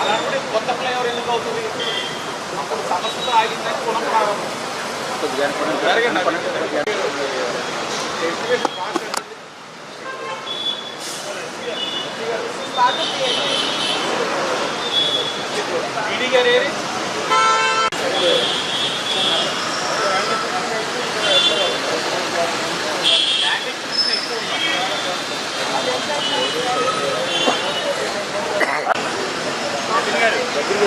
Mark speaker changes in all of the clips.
Speaker 1: అలాంటి కొత్త ఫ్లైఓవర్ ఎందుకు అవుతుంది అప్పుడు సమస్యతో ఆగిందని పునః ప్రారంభం జరగండి గారు ఏరి ల్యాండ్ ఎక్కువ ఉంది.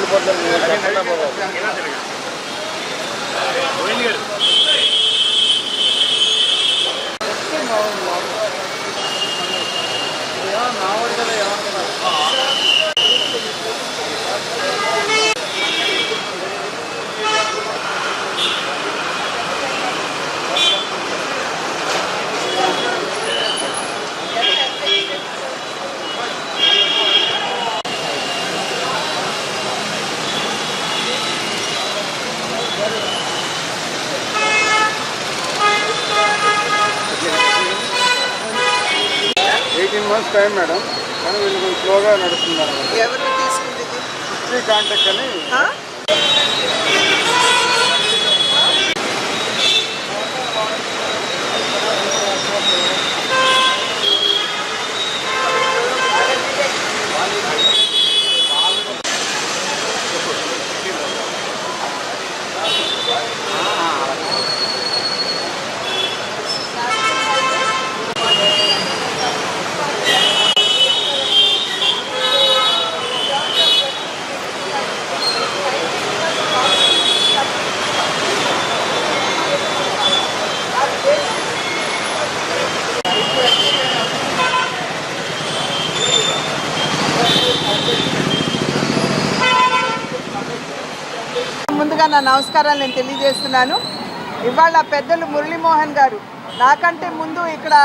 Speaker 1: నితిన్ గారు ఇలా
Speaker 2: ఎయిటీన్ మంత్స్ టైం మేడం కానీ వీళ్ళు కొంచెం స్లోగా నడుస్తున్నారు
Speaker 3: ఎవరు తీసుకుంది
Speaker 2: కాంటాక్ట్ అని
Speaker 3: ఆ? ముందుగా నా నమస్కారాలు నేను తెలియజేస్తున్నాను. ఇవాళ పెద్దలు మురళీమోహన్ గారు నాకంటే ముందు ఇక్కడ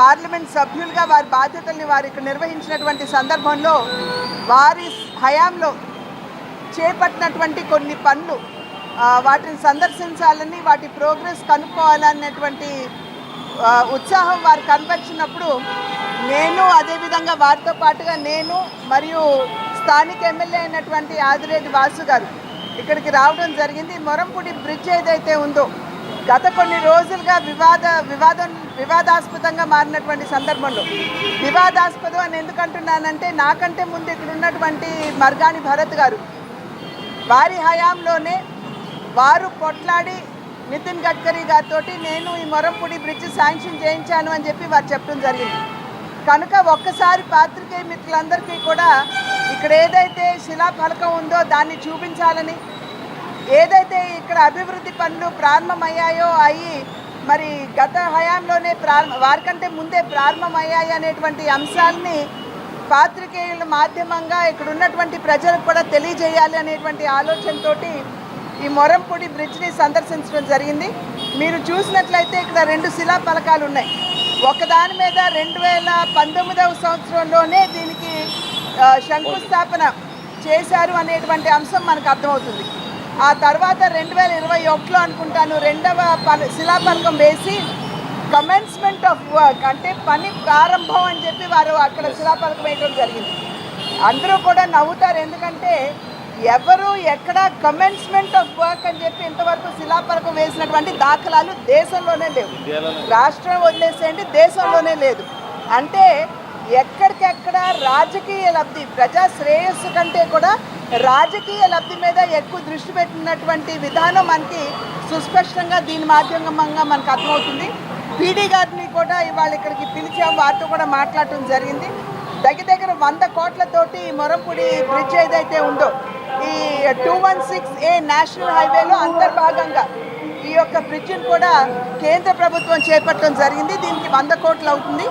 Speaker 3: పార్లమెంట్ సభ్యులుగా వారి బాధ్యతల్ని వారు ఇక్కడ నిర్వహించినటువంటి సందర్భంలో వారి హయాంలో చేపట్టినటువంటి కొన్ని పనులు వాటిని సందర్శించాలని వాటి ప్రోగ్రెస్ కనుక్కోవాలన్నటువంటి ఉత్సాహం వారు కనపరిచినప్పుడు నేను అదేవిధంగా వారితో పాటుగా నేను మరియు స్థానిక ఎమ్మెల్యే అయినటువంటి ఆదిరెడ్డి వాసు గారు ఇక్కడికి రావడం జరిగింది. మొరంపూడి బ్రిడ్జ్ ఏదైతే ఉందో గత కొన్ని రోజులుగా వివాద వివాదం వివాదాస్పదంగా మారినటువంటి సందర్భంలో. వివాదాస్పదం అని ఎందుకంటున్నానంటే నాకంటే ముందు ఇక్కడ ఉన్నటువంటి మర్గాని భరత్ గారు వారి హయాంలోనే వారు కొట్లాడి నితిన్ గడ్కరీ గారితో నేను ఈ మొరంపూడి బ్రిడ్జ్ శాంక్షన్ చేయించాను అని చెప్పి వారు చెప్పడం జరిగింది. కనుక ఒక్కసారి పాత్రికేయ మిత్రులందరికీ కూడా ఇక్కడ ఏదైతే శిలాఫలకం ఉందో దాన్ని చూపించాలని ఏదైతే ఇక్కడ అభివృద్ధి పనులు ప్రారంభమయ్యాయో అయ్యి మరి గత హయాంలోనే ప్రారంభ వారికంటే ముందే ప్రారంభమయ్యాయి అనేటువంటి అంశాలని పాత్రికేయుల మాధ్యమంగా ఇక్కడ ఉన్నటువంటి ప్రజలకు కూడా తెలియజేయాలి అనేటువంటి ఆలోచనతోటి ఈ మొరంపూడి బ్రిడ్జ్ని సందర్శించడం జరిగింది. మీరు చూసినట్లయితే ఇక్కడ రెండు శిలా ఫలకాలు ఉన్నాయి. ఒకదాని మీద రెండు వేల పంతొమ్మిదవ సంవత్సరంలోనే దీనికి శంకుస్థాపన చేశారు అనేటువంటి అంశం మనకు అర్థమవుతుంది. ఆ తర్వాత రెండు వేల ఇరవై ఒకటిలో అనుకుంటాను రెండవ శిలాపలకం వేసి కమెన్స్మెంట్ ఆఫ్ వర్క్ అంటే పని ప్రారంభం అని చెప్పి వారు అక్కడ శిలాపలకం వేయడం జరిగింది. అందరూ కూడా నవ్వుతారు ఎందుకంటే ఎవరు ఎక్కడ కమెన్స్మెంట్ ఆఫ్ వర్క్ అని చెప్పి ఇంతవరకు శిలాపలకం వేసినటువంటి దాఖలాలు దేశంలోనే లేవు. రాష్ట్రం వదిలేసేయండి దేశంలోనే లేదు. అంటే ఎక్కడికెక్కడ రాజకీయ లబ్ధి ప్రజా శ్రేయస్సు కంటే కూడా రాజకీయ లబ్ధి మీద ఎక్కువ దృష్టి పెట్టినటువంటి విధానం మనకి సుస్పష్టంగా దీని మాధ్యమంగా మనకు అర్థమవుతుంది. పీడీ గారిని కూడా ఇవాళ ఇక్కడికి పిలిచాం వారితో కూడా మాట్లాడటం జరిగింది. దగ్గర దగ్గర వంద కోట్లతోటి మొరంపూడి బ్రిడ్జ్ ఏదైతే ఉందో ఈ two one six A national హైవేలో అంతర్భాగంగా ఈ యొక్క బ్రిడ్జిని కూడా కేంద్ర ప్రభుత్వం చేపట్టడం జరిగింది. దీనికి వంద కోట్లు అవుతుంది.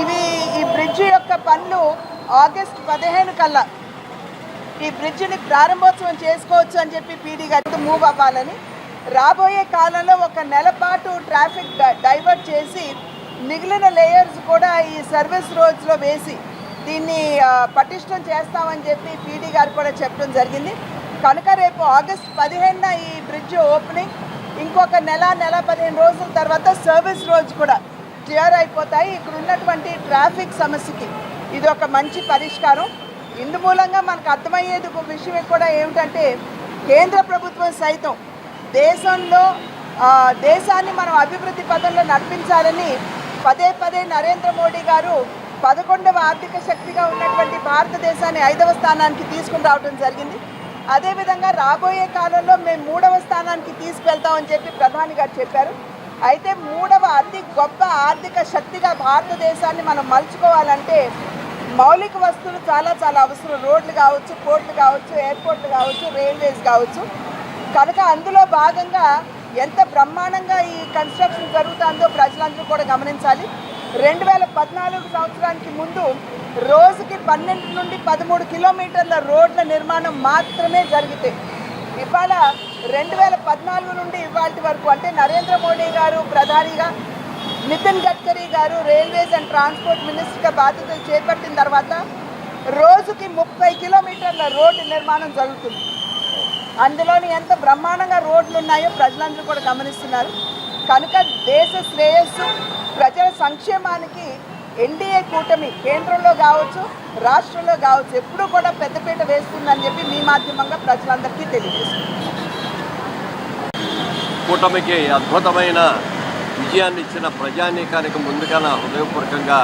Speaker 3: ఇవి ఈ బ్రిడ్జ్ యొక్క పనులు ఆగస్ట్ పదిహేను కల్లా ఈ బ్రిడ్జిని ప్రారంభోత్సవం చేసుకోవచ్చు అని చెప్పి పీడీ గారికి మూవ్ అవ్వాలని. రాబోయే కాలంలో ఒక నెల పాటు ట్రాఫిక్ డైవర్ట్ చేసి మిగిలిన లేయర్స్ కూడా ఈ సర్వీస్ రోడ్స్లో వేసి దీన్ని పటిష్టం చేస్తామని చెప్పి పీడీ గారు కూడా చెప్పడం జరిగింది. కనుక రేపు ఆగస్ట్ పదిహేనున ఈ బ్రిడ్జ్ ఓపెనింగ్ ఇంకొక నెల నెల పదిహేను రోజుల తర్వాత సర్వీస్ రోజు కూడా క్లియర్ అయిపోతాయి. ఇక్కడ ఉన్నటువంటి ట్రాఫిక్ సమస్యకి ఇది ఒక మంచి పరిష్కారం. ఇందు మూలంగా మనకు అర్థమయ్యేది ఒక విషయం కూడా ఏమిటంటే కేంద్ర ప్రభుత్వం సైతం దేశంలో దేశాన్ని మనం అభివృద్ధి పదంలో నడిపించాలని పదే పదే నరేంద్ర మోడీ గారు పదకొండవ ఆర్థిక శక్తిగా ఉన్నటువంటి భారతదేశాన్ని ఐదవ స్థానానికి తీసుకుని రావడం జరిగింది. అదేవిధంగా రాబోయే కాలంలో మేము మూడవ స్థానానికి తీసుకెళ్తామని చెప్పి ప్రధాని గారు చెప్పారు. అయితే మూడవ అతి గొప్ప ఆర్థిక శక్తిగా భారతదేశాన్ని మనం మలుచుకోవాలంటే మౌలిక వస్తువులు చాలా చాలా అవసరం. రోడ్లు కావచ్చు పోర్ట్లు కావచ్చు ఎయిర్పోర్ట్లు కావచ్చు రైల్వేస్ కావచ్చు. కనుక అందులో భాగంగా ఎంత బ్రహ్మాండంగా ఈ కన్స్ట్రక్షన్ జరుగుతుందో ప్రజలందరూ కూడా గమనించాలి. రెండు వేల పద్నాలుగు సంవత్సరానికి ముందు రోజుకి పన్నెండు నుండి పదమూడు కిలోమీటర్ల రోడ్ల నిర్మాణం మాత్రమే జరిగితే. ఇవాళ రెండు వేల పద్నాలుగు నుండి ఇవాళ వరకు అంటే నరేంద్ర మోడీ గారు ప్రధానిగా నితిన్ గడ్కరీ గారు రైల్వేస్ అండ్ ట్రాన్స్పోర్ట్ మినిస్టర్గా బాధ్యతలు చేపట్టిన తర్వాత రోజుకి ముప్పై కిలోమీటర్ల రోడ్డు నిర్మాణం జరుగుతుంది. అందులోని ఎంత బ్రహ్మాండంగా రోడ్లు ఉన్నాయో ప్రజలందరూ కూడా గమనిస్తున్నారు. కనుక దేశ శ్రేయస్సు ప్రజల సంక్షేమానికి ఎన్డీఏ కూటమి కేంద్రంలో కావచ్చు రాష్ట్రంలో కావచ్చు ఎప్పుడూ కూడా పెద్దపీట వేస్తుందని చెప్పి మీ మాధ్యమంగా ప్రజలందరికీ తెలియజేస్తుంది
Speaker 4: కూటమికి అద్భుతమైన విజయాన్ని ఇచ్చిన ప్రజానీకానికి ముందుగా నా హృదయపూర్వకంగా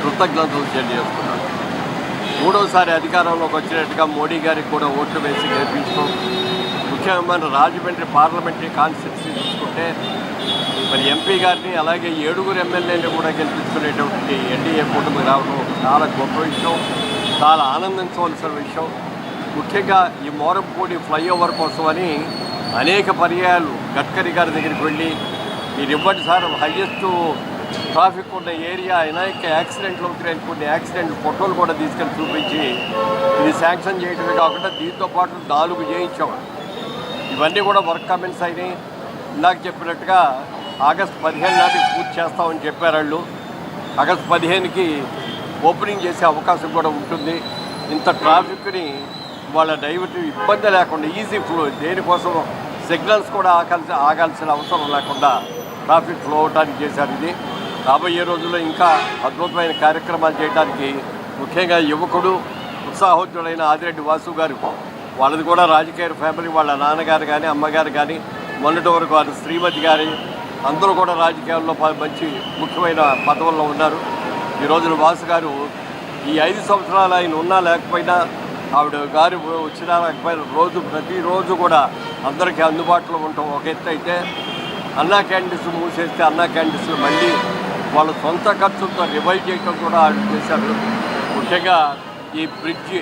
Speaker 4: కృతజ్ఞతలు తెలియజేస్తున్నాను మూడోసారి అధికారంలోకి వచ్చినట్టుగా మోడీ గారికి కూడా ఓట్లు వేసి గెలిపించడం ముఖ్యంగా మన రాజమండ్రి పార్లమెంటరీ కాన్స్టిట్యూన్సీ చూసుకుంటే మరి ఎంపీ గారిని అలాగే ఏడుగురు ఎమ్మెల్యేని కూడా గెలిపించుకునేటువంటి ఎన్డీఏ కూటమి రావడం చాలా గొప్ప విషయం చాలా ఆనందించవలసిన విషయం. ముఖ్యంగా ఈ మోరంపూడి ఫ్లైఓవర్ కోసమని అనేక పర్యాయాలు గడ్కరీ గారి దగ్గరికి వెళ్ళి మీరు ఇవ్వండి సార్ హయ్యెస్ట్ ట్రాఫిక్ ఉన్న ఏరియా అనేక యాక్సిడెంట్లు అవుతున్నాయి కొన్ని యాక్సిడెంట్ ఫోటోలు కూడా తీసుకెళ్ళి చూపించి ఇది శాంక్షన్ చేయడమే కాకుండా దీంతో పాటు నాలుగు చేయించాం. ఇవన్నీ కూడా వర్క్ కమెంట్స్ అయినాయి. ఇందాక చెప్పినట్టుగా ఆగస్ట్ పదిహేను నాటికి పూర్తి చేస్తామని చెప్పారు వాళ్ళు. ఆగస్ట్ పదిహేనుకి ఓపెనింగ్ చేసే అవకాశం కూడా ఉంటుంది. ఇంత ట్రాఫిక్ని వాళ్ళ డైవర్ట్ ఇబ్బంది లేకుండా ఈజీ ఫ్లో దేనికోసం సిగ్నల్స్ కూడా ఆగాల్సి ఆగాల్సిన అవసరం లేకుండా ట్రాఫిక్ ఫ్లో అవడానికి చేశారు ఇది. రాబోయే రోజుల్లో ఇంకా అద్భుతమైన కార్యక్రమాలు చేయడానికి ముఖ్యంగా యువకుడు ఉత్సాహోద్యుడైన ఆదిరెడ్డి వాసు గారు వాళ్ళది కూడా రాజకీయ ఫ్యామిలీ వాళ్ళ నాన్నగారు కానీ అమ్మగారు కానీ మొన్నటి వరకు వారి శ్రీమతి గారి అందరూ కూడా రాజకీయాల్లో ప- మంచి ముఖ్యమైన పదవుల్లో ఉన్నారు. ఈ రోజున వాసు గారు ఈ ఐదు సంవత్సరాలు ఆయన ఉన్నా లేకపోయినా ఆవిడ గారు వచ్చినా లేకపోయినా రోజు ప్రతిరోజు కూడా అందరికీ అందుబాటులో ఉండటం ఒక ఎత్తు అయితే అన్నా క్యాండిస్ మూసేస్తే అన్నా క్యాంటీన్స్ మళ్ళీ వాళ్ళ సొంత ఖర్చులతో రివైవ్ చేయడం కూడా ఆవిడ చేశారు. ముఖ్యంగా ఈ బ్రిడ్జ్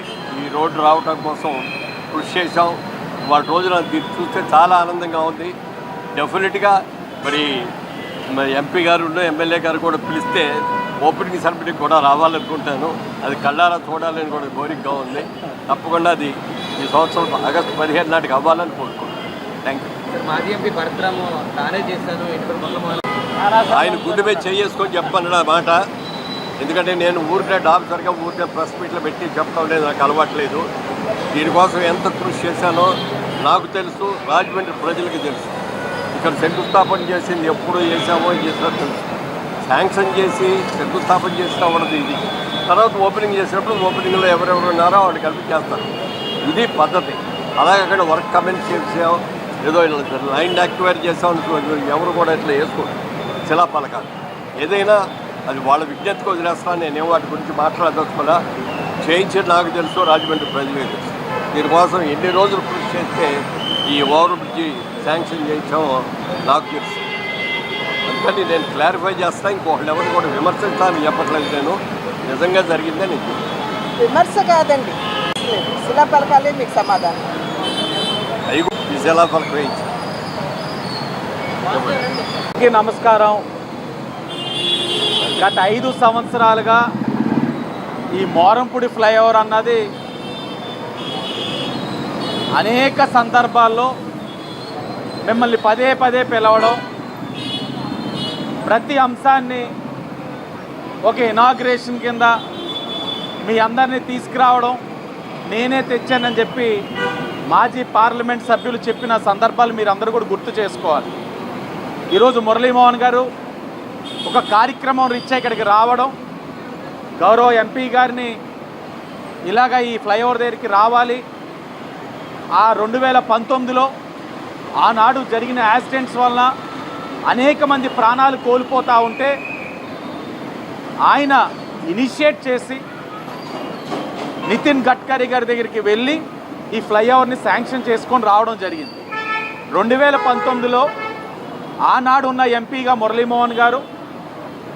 Speaker 4: ఈ రోడ్డు రావడం కోసం కృషి చేశాం. వాళ్ళ రోజున చూస్తే చాలా ఆనందంగా ఉంది. డెఫినెట్గా మరి మరి ఎంపీ గారు ఎమ్మెల్యే గారు కూడా పిలిస్తే ఓపెనింగ్ సెరమనీకి కూడా రావాలనుకుంటాను. అది కళ్ళారా చూడాలని కూడా కోరికగా ఉంది. తప్పకుండా అది ఈ సంవత్సరం ఆగస్టు పదిహేను నాటికి అవ్వాలని కోరుకుంటున్నాను. థ్యాంక్ యూ
Speaker 5: మాజీ ఎంపీ భరత్రాము తానే చేశాను
Speaker 4: ఆయన గుండె మీద చేసుకొని చెప్పను ఆ మాట. ఎందుకంటే నేను ఊరికే డాక్టర్గా ఊరికే ప్రెస్ మీట్లో పెట్టి చెప్పడం లేదు నాకు అలవాట్లేదు దీనికోసం ఎంత కృషి చేశానో నాకు తెలుసు రాజమండ్రి ప్రజలకు తెలుసు. ఇక్కడ శంకుస్థాపన చేసింది ఎప్పుడు చేసామో చేసినా తెలుసు. శాంక్షన్ చేసి శంకుస్థాపన చేసినా ఉన్నది ఇది. తర్వాత ఓపెనింగ్ చేసినప్పుడు ఓపెనింగ్లో ఎవరెవరు ఉన్నారో వాళ్ళు కలిపి చేస్తారు. ఇది పద్ధతి. అలాగే అక్కడ వర్క్ కమెంట్ చేసాం ఏదో లైన్ యాక్టివేట్ చేసాం ఎవరు కూడా ఇట్లా వేసుకోరు శిలాపలకాలు ఏదైనా అది వాళ్ళ విజ్ఞతకు వదిలేస్తాను నేనేం వాటి గురించి మాట్లాడదలుచుకున్నా చేయించేది నాకు తెలుసు రాజమండ్రి ప్రజలే తెలుసు. దీనికోసం ఎన్ని రోజులు చేస్తే ఈ ఓవర్ బ్రిడ్జి శాంక్షన్ చేయించామో నాకు తెలుసు. అందుకని నేను క్లారిఫై చేస్తా ఇంకొకళ్ళు ఎవరు కూడా విమర్శించాలని చెప్పట్లేదు నేను నిజంగా జరిగిందే చెప్తాను.
Speaker 3: విమర్శ కాదండి. శిలా పలకాలే మీకు సమాధానం.
Speaker 4: ఈ శిలాఫలకం వేయించాను
Speaker 6: నమస్కారం. గత ఐదు సంవత్సరాలుగా ఈ మోరంపూడి ఫ్లైఓవర్ అన్నది అనేక సందర్భాల్లో మిమ్మల్ని పదే పదే పిలవడం ప్రతి అంశాన్ని ఒక ఇనాగ్రేషన్ కింద మీ అందరినీ తీసుకురావడం నేనే తెచ్చానని చెప్పి మాజీ పార్లమెంట్ సభ్యులు చెప్పిన సందర్భాలు మీరు అందరూ కూడా గుర్తు చేసుకోవాలి. ఈరోజు మురళీమోహన్ గారు ఒక కార్యక్రమం రీత్యా ఇక్కడికి రావడం గౌరవ ఎంపీ గారిని ఇలాగ ఈ ఫ్లైఓవర్ దగ్గరికి రావాలి ఆ రెండు వేల పంతొమ్మిదిలో ఆనాడు జరిగిన యాక్సిడెంట్స్ వలన అనేక మంది ప్రాణాలు కోల్పోతూ ఉంటే ఆయన ఇనిషియేట్ చేసి నితిన్ గడ్కరీ గారి దగ్గరికి వెళ్ళి ఈ ఫ్లైఓవర్ని శాంక్షన్ చేసుకొని రావడం జరిగింది. రెండు వేల పంతొమ్మిదిలో ఆనాడు ఉన్న ఎంపీగా మురళీమోహన్ గారు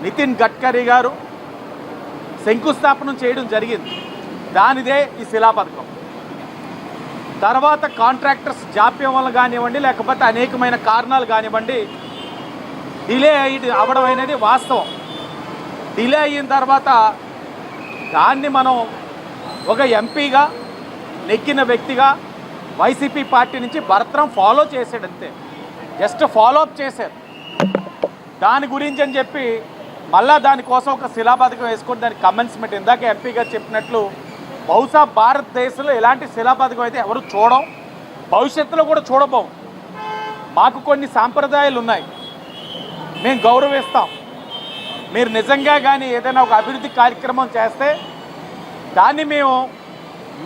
Speaker 6: నితిన్ గడ్కరీ గారు శంకుస్థాపన చేయడం జరిగింది. దానిదే ఈ శిలా పథకం తర్వాత కాంట్రాక్టర్స్ జాప్యం వల్ల కానివ్వండి లేకపోతే అనేకమైన కారణాలు కానివ్వండి డిలే అయ్యి అవడం అనేది వాస్తవం. డిలే అయిన తర్వాత దాన్ని మనం ఒక ఎంపీగా నెక్కిన వ్యక్తిగా వైసీపీ పార్టీ నుంచి భరత్రం ఫాలో చేశాడు అంతే. జస్ట్ ఫాలో అప్ చేశారు. దాని గురించి అని చెప్పి మళ్ళా దానికోసం ఒక శిలాపథకం వేసుకొని దానికి కమెంట్స్మెంట్ ఇందాక ఎంపీగా చెప్పినట్లు బహుశా భారతదేశంలో ఎలాంటి శిలాపథకం అయితే ఎవరు చూడం భవిష్యత్తులో కూడా చూడబోం. మాకు కొన్ని సాంప్రదాయాలు ఉన్నాయి. మేము గౌరవిస్తాం. మీరు నిజంగా కానీ ఏదైనా ఒక అభివృద్ధి కార్యక్రమం చేస్తే దాన్ని మేము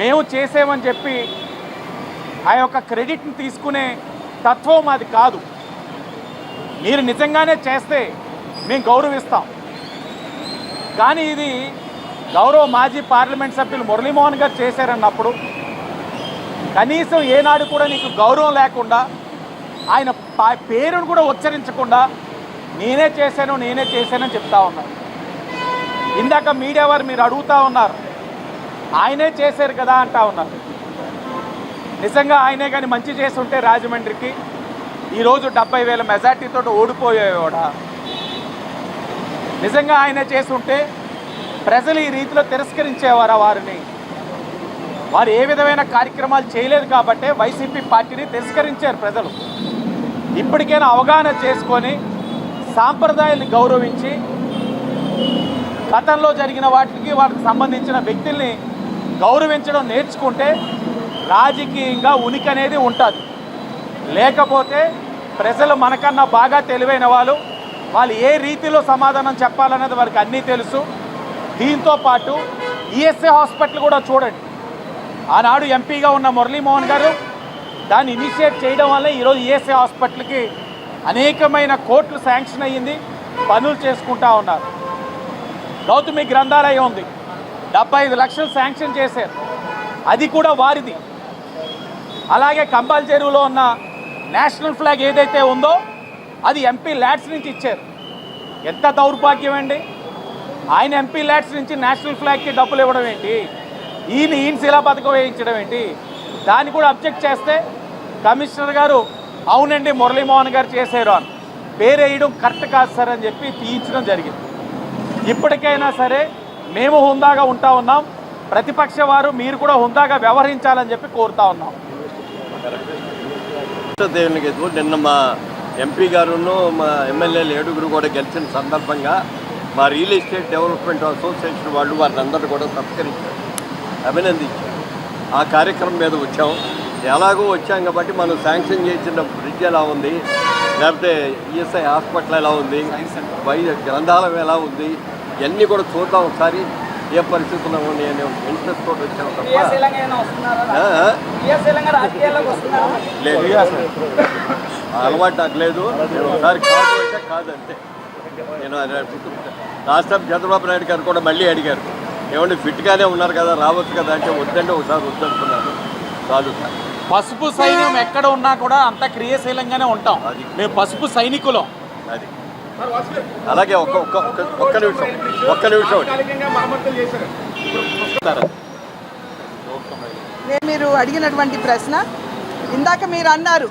Speaker 6: మేము చేసేమని చెప్పి ఆ యొక్క క్రెడిట్ని తీసుకునే తత్వం అది కాదు. మీరు నిజంగానే చేస్తే మేము గౌరవిస్తాం. కానీ ఇది గౌరవ మాజీ పార్లమెంట్ సభ్యులు మురళీమోహన్ గారు చేశారన్నప్పుడు కనీసం ఏనాడు కూడా నీకు గౌరవం లేకుండా ఆయన పేరును కూడా ఉచ్చరించకుండా నేనే చేశాను నేనే చేశానని చెప్తా ఉన్నారు. ఇందాక మీడియా వారు మీరు అడుగుతా ఉన్నారు ఆయనే చేశారు కదా అంటా ఉన్నారు. నిజంగా ఆయనే కానీ మంచి చేసి ఉంటే రాజమండ్రికి ఈరోజు డెబ్బై వేల మెజార్టీతో ఓడిపోయేవాడా నిజంగా ఆయనే చేసి ఉంటే ప్రజలు ఈ రీతిలో తిరస్కరించేవారు వారిని? వారు ఏ విధమైన కార్యక్రమాలు చేయలేదు కాబట్టే వైసీపీ పార్టీని తిరస్కరించారు ప్రజలు. ఇప్పటికైనా అవగాహన చేసుకొని సాంప్రదాయాన్ని గౌరవించి గతంలో జరిగిన వాటికి వాటికి సంబంధించిన వ్యక్తుల్ని గౌరవించడం నేర్చుకుంటే రాజకీయంగా ఉనికి అనేది ఉంటుంది. లేకపోతే ప్రజలు మనకన్నా బాగా తెలివైన వాళ్ళు వాళ్ళు ఏ రీతిలో సమాధానం చెప్పాలన్నది వారికి అన్నీ తెలుసు. దీంతో పాటు ఈఎస్ఏ హాస్పిటల్ కూడా చూడండి. ఆనాడు ఎంపీగా ఉన్న మురళీమోహన్ గారు దాన్ని ఇనిషియేట్ చేయడం వల్ల ఈరోజు ఈఎస్ఏ హాస్పిటల్కి అనేకమైన కోట్లు శాంక్షన్ అయ్యింది. పనులు చేసుకుంటా ఉన్నారు. గౌతమి గ్రంథాలయం ఉంది. డెబ్బై ఐదు లక్షలు శాంక్షన్ చేశారు. అది కూడా వారిది. అలాగే కంబాల్ చెరువులో ఉన్న నేషనల్ ఫ్లాగ్ ఏదైతే ఉందో అది ఎంపీ ల్యాడ్స్ నుంచి ఇచ్చారు. ఎంత దౌర్భాగ్యం అండి. ఆయన ఎంపీ ల్యాడ్స్ నుంచి నేషనల్ ఫ్లాగ్కి డబ్బులు ఇవ్వడం ఏంటి? ఈయన ఈయన శిలా పథకం వేయించడం ఏంటి? దాన్ని కూడా అబ్జెక్ట్ చేస్తే కమిషనర్ గారు అవునండి మురళీమోహన్ గారు చేశారు అని. పేరు వేయడం కరెక్ట్ కాదు సార్ అని చెప్పి తీయించడం జరిగింది. ఇప్పటికైనా సరే మేము హుందాగా ఉంటా ఉన్నాం. ప్రతిపక్ష వారు మీరు కూడా హుందాగా వ్యవహరించాలని చెప్పి కోరుతా ఉన్నాం.
Speaker 4: దేవునికి నిన్న మా ఎంపీ గారును మా ఎమ్మెల్యేలు ఏడుగురు కూడా గెలిచిన సందర్భంగా మా రియల్ ఎస్టేట్ డెవలప్మెంట్ అసోసియేషన్ వాళ్ళు వారిని కూడా సత్కరించారు. అభినందించారు. ఆ కార్యక్రమం మీద వచ్చాం. ఎలాగో వచ్చాం కాబట్టి మనం శాంక్షన్ చేసిన బ్రిడ్జ్ ఎలా ఉంది? లేకపోతే ఈఎస్ఐ హాస్పిటల్ ఎలా ఉంది? వై గ్రంథాలయం ఎలా ఉంది? ఇవన్నీ కూడా చూద్దాం ఒకసారి. ఏ పరిస్థితుల్లో ఉన్నాయి అనే ఇంట్రెస్ట్ తోటి వచ్చాం తప్ప? లేదు. అలవాటు నాకు లేదు. నేను ఒకసారి కాదు అంటే కాదు అంతే. నేను టైం చంద్రబాబు నాయుడు గారు కూడా మళ్ళీ అడిగారు. ఏమండి ఫిట్గానే ఉన్నారు కదా రావచ్చు కదా అంటే వద్దంటే ఒకసారి వద్దనుకున్నాను కాదు సార్
Speaker 6: పసుపు సైన్యం ఎక్కడ ఉన్నా కూడా అంత క్రియాశీలంగానే ఉంటాం.
Speaker 4: అది.
Speaker 6: మేము పసుపు సైనికులం.
Speaker 4: అది. అలాగే ఒక్క ఒక్క ఒక్క నిమిషం ఒక్క నిమిషం.
Speaker 3: మీరు అడిగినటువంటి ప్రశ్న ఇందాక మీరు అన్నారు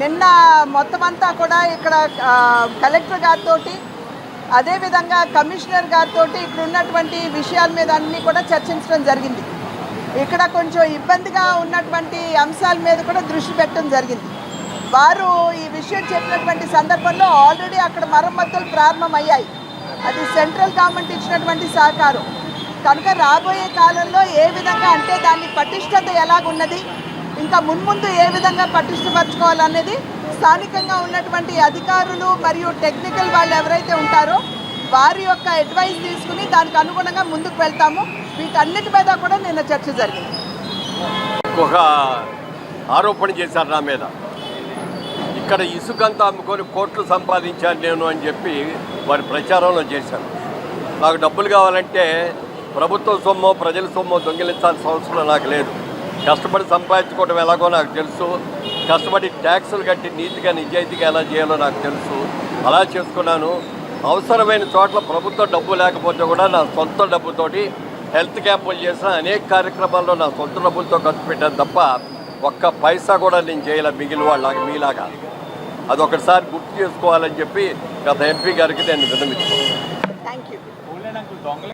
Speaker 3: నిన్న మొత్తం అంతా కూడా ఇక్కడ కలెక్టర్ గారితో అదేవిధంగా కమిషనర్ గారితో ఇక్కడ ఉన్నటువంటి విషయాల మీద అన్నీ కూడా చర్చించడం జరిగింది. ఇక్కడ కొంచెం ఇబ్బందిగా ఉన్నటువంటి అంశాల మీద కూడా దృష్టి పెట్టడం జరిగింది. వారు ఈ విషయం చెప్పినటువంటి సందర్భంలో ఆల్రెడీ అక్కడ మరమ్మతులు ప్రారంభమయ్యాయి. అది సెంట్రల్ గవర్నమెంట్ ఇచ్చినటువంటి సహకారం. కనుక రాబోయే కాలంలో ఏ విధంగా అంటే దాని పటిష్టత ఎలాగున్నది? ఇంకా మున్ముందు ఏ విధంగా పటిష్టపరచుకోవాలనేది స్థానికంగా ఉన్నటువంటి అధికారులు మరియు టెక్నికల్ వాళ్ళు ఎవరైతే ఉంటారో వారి యొక్క అడ్వైస్ తీసుకుని దానికి అనుగుణంగా ముందుకు వెళ్తాము. వీటన్నిటి మీద కూడా నిన్న చర్చ జరిగింది.
Speaker 4: ఒక ఆరోపణ చేశారు నా మీద. ఇక్కడ ఇసుకంతా అమ్ముకొని కోట్లు సంపాదించాను నేను అని చెప్పి వారి ప్రచారంలో చేశారు. నాకు డబ్బులు కావాలంటే ప్రభుత్వ సొమ్ము ప్రజల సొమ్ము దొంగిలించాల్సిన అవసరం నాకు లేదు. కష్టపడి సంపాదించుకోవడం ఎలాగో నాకు తెలుసు. కష్టపడి ట్యాక్సులు కట్టి నీతిగా నిజాయితీగా ఎలా చేయాలో నాకు తెలుసు. అలా చేసుకున్నాను. అవసరమైన చోట్ల ప్రభుత్వ డబ్బు లేకపోతే కూడా నా సొంత డబ్బుతోటి హెల్త్ క్యాంపులు చేసిన అనేక కార్యక్రమాల్లో నా సొంత డబ్బులతో ఖర్చు పెట్టాను తప్ప ఒక్క పైసా కూడా నేను చేయలే మిగిలిన వాళ్ళకి మీలాగా. అదొకసారి గుర్తు చేసుకోవాలని చెప్పి గత ఎంపీ గారికి నేను విన్నమించుకున్నాను
Speaker 3: థ్యాంక్ యూ
Speaker 6: దొంగలే.